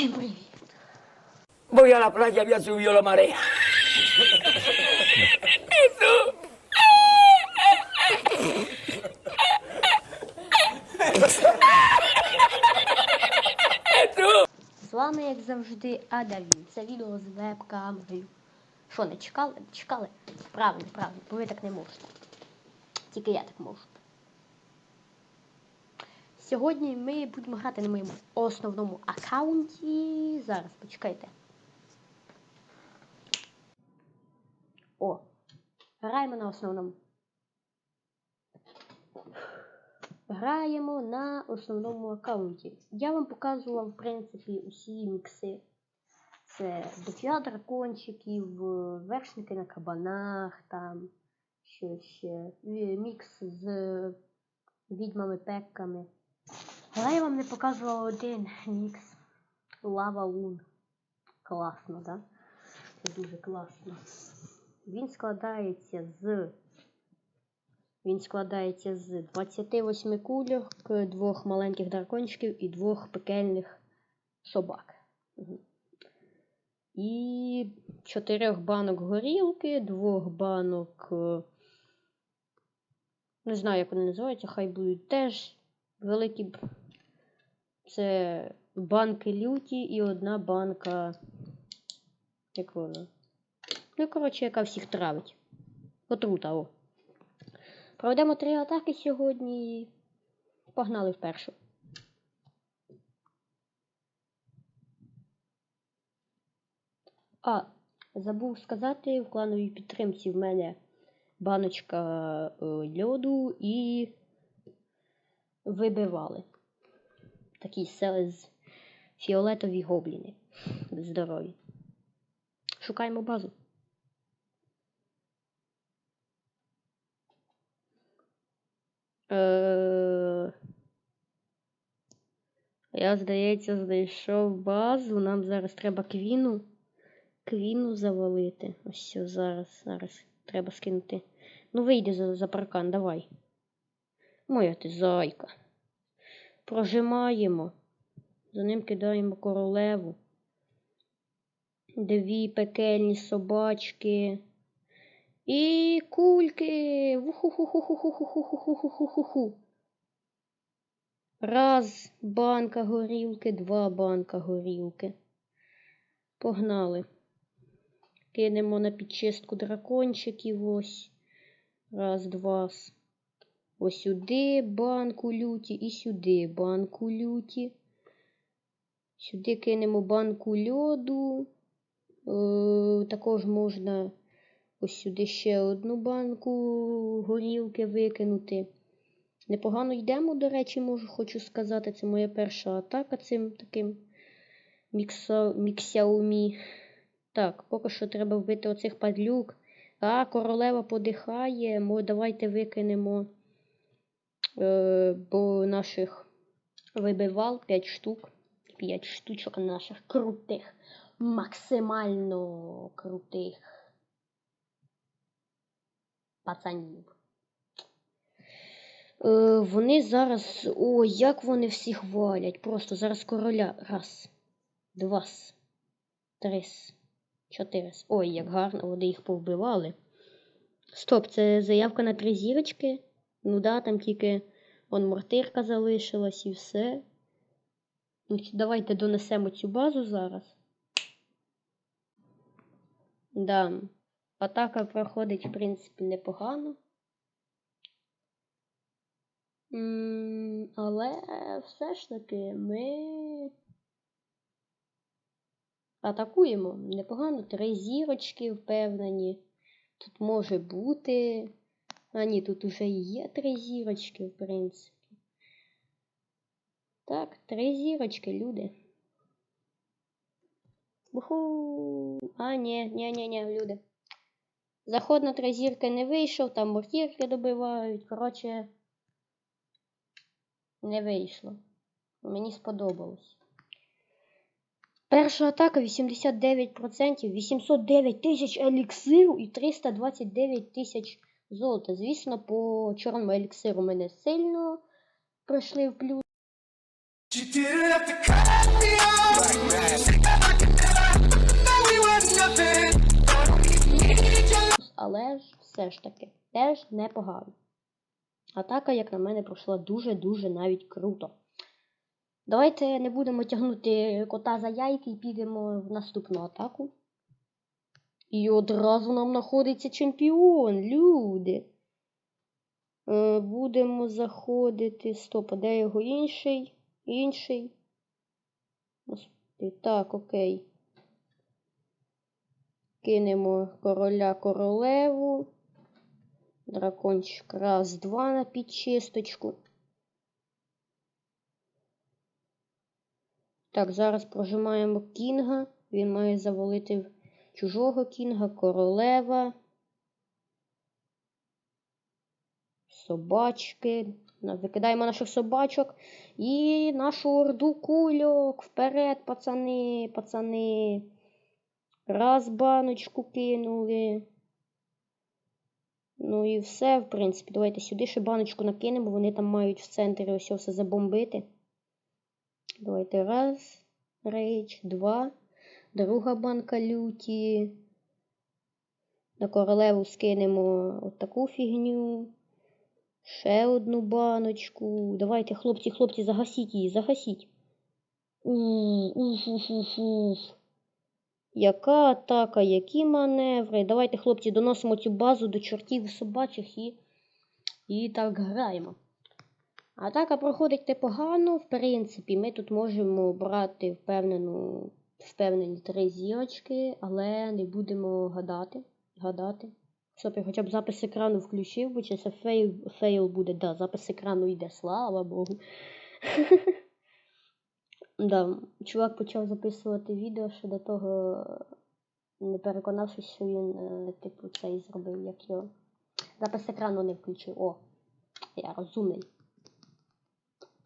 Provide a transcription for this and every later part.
Всім привіт! Voy a la playa, había subido la marea. З вами, як завжди, Адавін. Це відео з веб-камерою. Що, не чекали? Чекали? Правильно, правильно, бо ви так не можете. Тільки я так можу. Сьогодні ми будемо грати на моєму основному аккаунті. Зараз почекайте. О, граємо на основному. Граємо на основному аккаунті. Я вам показував, в принципі, усі мікси. Це дофіга дракончиків, вершники на кабанах, там що ще. Мікс з відьмами-пекками. Але я вам не показував один мікс. Лава Лун. Класно? Да? Це дуже класно. Він складається з він складається з 28 кульок, двох маленьких дракончиків і двох пекельних собак. І чотирьох банок горілки, двох банок. е, Не знаю, як вони називаються, хай будуть теж великі. Це банки люті і одна банка. Як вона? Ну, коротше, яка всіх травить. Отрута, о. Проведемо три атаки сьогодні. і Погнали в першу. А, забув сказати, в клановій підтримці в мене баночка е, льоду і вибивали. Такі сели фіолетові гобліни. Здорові. Шукаємо базу. Е, Я, здається, знайшов базу. Нам зараз треба квіну. Квіну завалити. Ось все, зараз, зараз. Треба скинути. Ну, вийди за, за паркан, давай. Моя ти зайка. Прожимаємо. За ним кидаємо королеву. Дві пекельні собачки. І кульки. Вуху-ху-ху-ху-ху-ху-ху-ху-ху-ху-ху. Раз банка горілки, два банка горілки. Погнали. Кинемо на підчистку дракончиків ось. Раз, два. Ось сюди банку люті і сюди банку люті. Сюди кинемо банку льоду. Е, також можна ось сюди ще одну банку горілки викинути. Непогано йдемо, до речі, можу хочу сказати. Це моя перша атака цим таким мікса, міксяумі. Так, поки що треба вбити оцих падлюк. А, королева подихає. Давайте викинемо бо наших вибивал 5 штук. 5 штучок наших крутих. Максимально крутих пацанів. Е, вони зараз. Ой, як вони всіх валять. Просто зараз короля. Раз, два, три, чотири. Ой, як гарно, вони їх повбивали. Стоп, це заявка на три зірочки. Ну да, там тільки он мортирка залишилась і все. Ну, давайте донесемо цю базу зараз. Да. Атака проходить, в принципі, непогано. Але все ж таки ми атакуємо непогано. Три зірочки впевнені. Тут може бути. А ні, тут уже є три зірочки, в принципі. Так, три зірочки, люди. Уху. А, ні, ні, ні, ні, люди. Заход на три не вийшов, там мортірки добивають. Коротше, не вийшло. Мені сподобалось. Перша атака 89%, 809 тисяч еліксиру і 329 тисяч Золото, звісно, по чорному еліксиру мене сильно пройшли в плюс. Але ж все ж таки теж непогано. Атака, як на мене, пройшла дуже-дуже навіть круто. Давайте не будемо тягнути кота за яйки і підемо в наступну атаку. І одразу нам знаходиться чемпіон, люди. Е, будемо заходити. Стоп, а де його інший? Інший. Так, окей. Кинемо короля королеву. Дракончик раз, два на підчисточку. Так, зараз прожимаємо кінга. Він має завалити чужого кінга, королева. Собачки. Викидаємо наших собачок. І нашу орду кульок. Вперед, пацани, пацани. Раз баночку кинули. Ну і все, в принципі. Давайте сюди ще баночку накинемо. Вони там мають в центрі ось все забомбити. Давайте раз. Рейдж, два. Друга банка люті. На королеву скинемо отаку фігню. Ще одну баночку. Давайте, хлопці, хлопці, загасіть її, загасіть. Уф, уф, уф, уф, уф. Яка атака, які маневри. Давайте, хлопці, доносимо цю базу до чортів собачих і, і так граємо. Атака проходить непогано, в принципі, ми тут можемо брати впевнену, впевнені три зірочки, але не будемо гадати. гадати. Щоб я хоча б запис екрану включив, бо чи це фейл, фейл буде. Да, запис екрану йде, слава Богу. Да, чувак почав записувати відео, що до того не переконавшись, що він, е, типу, цей зробив, як його. Запис екрану не включив. О, я розумний.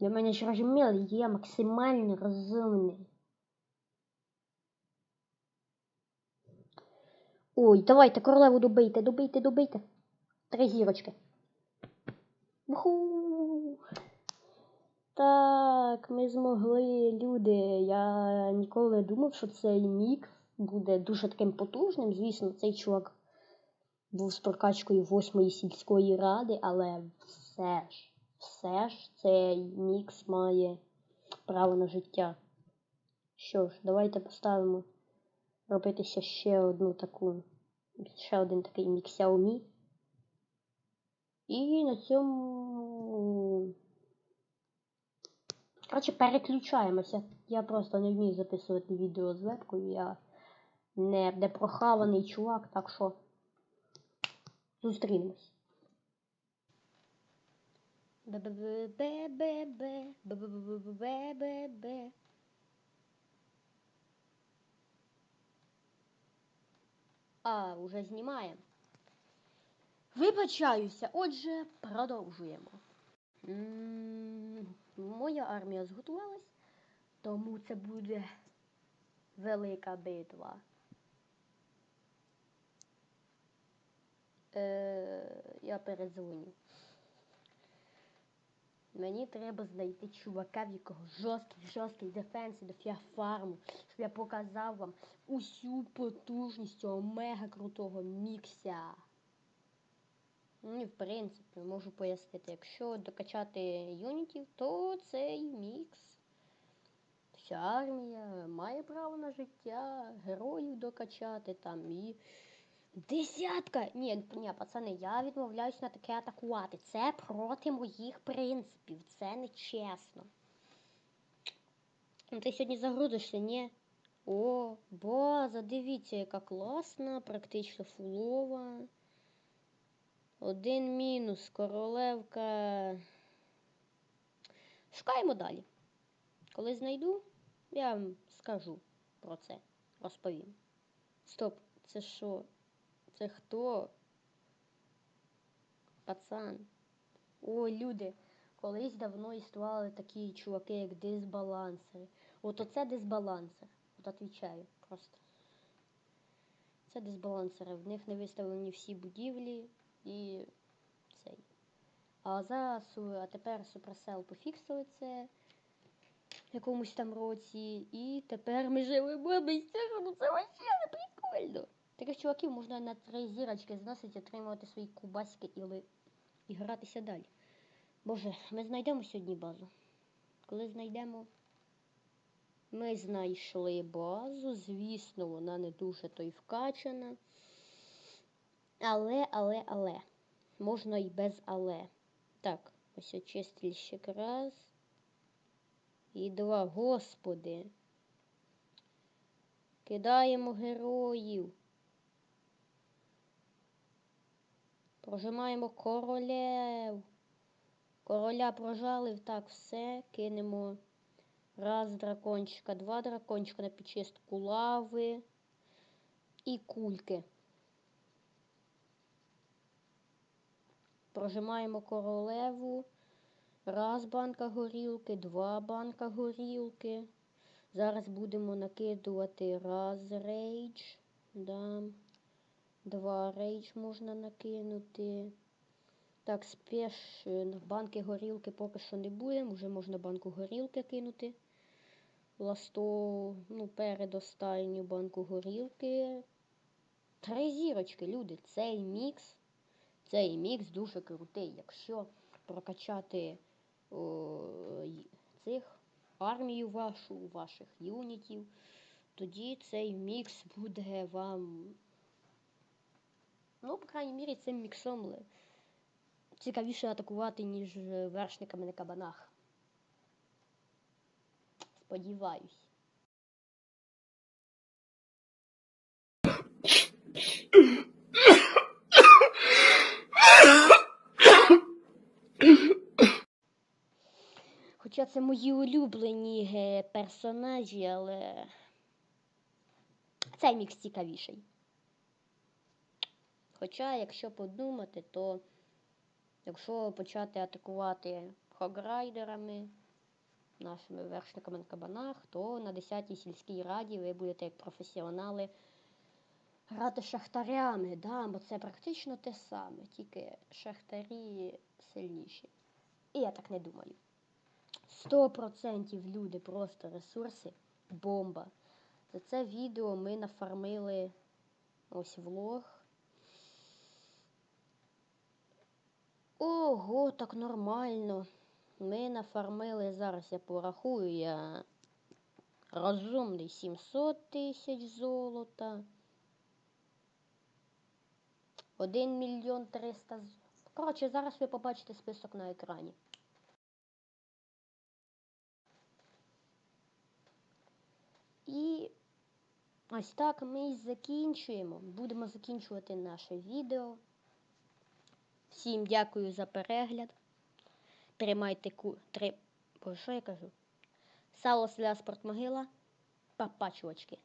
Для мене ж розуміли, є максимально розумний. Ой, давайте королеву добийте, добийте, добийте. Три зірочки. Уху! Так, ми змогли, люди. Я ніколи не думав, що цей мікс буде дуже таким потужним. Звісно, цей чувак був з прокачкою восьмої сільської ради, але все ж, все ж цей мікс має право на життя. Що ж, давайте поставимо робитися ще одну таку, ще один такий мікс Xiaomi. І на цьому. Коротше, переключаємося. Я просто не вмію записувати відео з вебкою. Я не непрохаваний чувак, так що зустрінемось. Бе-бе-бе-бе-бе, А, уже знімаємо. Вибачаюся, отже, продовжуємо. Моя армія зготувалась, тому це буде велика битва. Е, я передзвоню. Мені треба знайти чувака, в якого жорсткий, жорсткий дефенс і я фарму, щоб я показав вам усю потужність цього мега крутого мікся. Ну і в принципі можу пояснити, якщо докачати юнітів, то цей мікс. Вся армія має право на життя, героїв докачати там і. Десятка! Ні, ні, пацани, я відмовляюсь на таке атакувати. Це проти моїх принципів. Це не чесно. Ну, ти сьогодні загрузишся, ні? О, база, дивіться, яка класна, практично фулова. Один мінус, королевка. Шукаємо далі. Коли знайду, я вам скажу про це. Розповім. Стоп, це що? Це хто? Пацан. Ой, люди. Колись давно існували такі чуваки, як дисбалансери. От оце дисбалансер. От отвічаю просто. Це дисбалансери. В них не виставлені всі будівлі і цей. А зараз, а тепер Supercell пофіксили це в якомусь там році. І тепер ми живемо цього. Ну це вообще не прикольно. Таких чуваків можна на три зірочки зносити, отримувати свої кубаськи і, ли... і гратися далі. Боже, ми знайдемо сьогодні базу. Коли знайдемо. Ми знайшли базу. Звісно, вона не дуже то й вкачана. Але, але, але. Можна і без але. Так, ось очистильщик раз. І два. Господи. Кидаємо героїв. Прожимаємо королев. Короля прожалив. Так, все. Кинемо. Раз дракончика, два дракончика на підчистку лави і кульки. Прожимаємо королеву. Раз банка горілки, два банка горілки. Зараз будемо накидувати раз рейдж. Да. Два рейдж можна накинути. Так, спеш банки горілки поки що не будемо. Вже можна банку горілки кинути. Ласто, ну, передостанню банку горілки. Три зірочки, люди. Цей мікс. Цей мікс дуже крутий. Якщо прокачати о, цих армію вашу, ваших юнітів, тоді цей мікс буде вам. Ну, по крайній мірі, цим міксом цікавіше атакувати, ніж е, вершниками на кабанах. Сподіваюсь. Хоча це мої улюблені е, персонажі, але цей мікс цікавіший. Хоча, якщо подумати, то якщо почати атакувати хограйдерами, нашими вершниками на кабанах, то на 10-й сільській раді ви будете як професіонали грати шахтарями, да? бо це практично те саме, тільки шахтарі сильніші. І я так не думаю. 100% люди просто ресурси бомба. За це відео ми нафармили ось влог. Ого, так нормально. Ми нафармили зараз, я порахую, я розумний 700 тисяч золота. 1 мільйон 300 з... Коротше, зараз ви побачите список на екрані. І ось так ми і закінчуємо. Будемо закінчувати наше відео. Всім дякую за перегляд. Тримайте ку. Три... Бо що я кажу? Сало селя спортмогила. Папа, чувачки.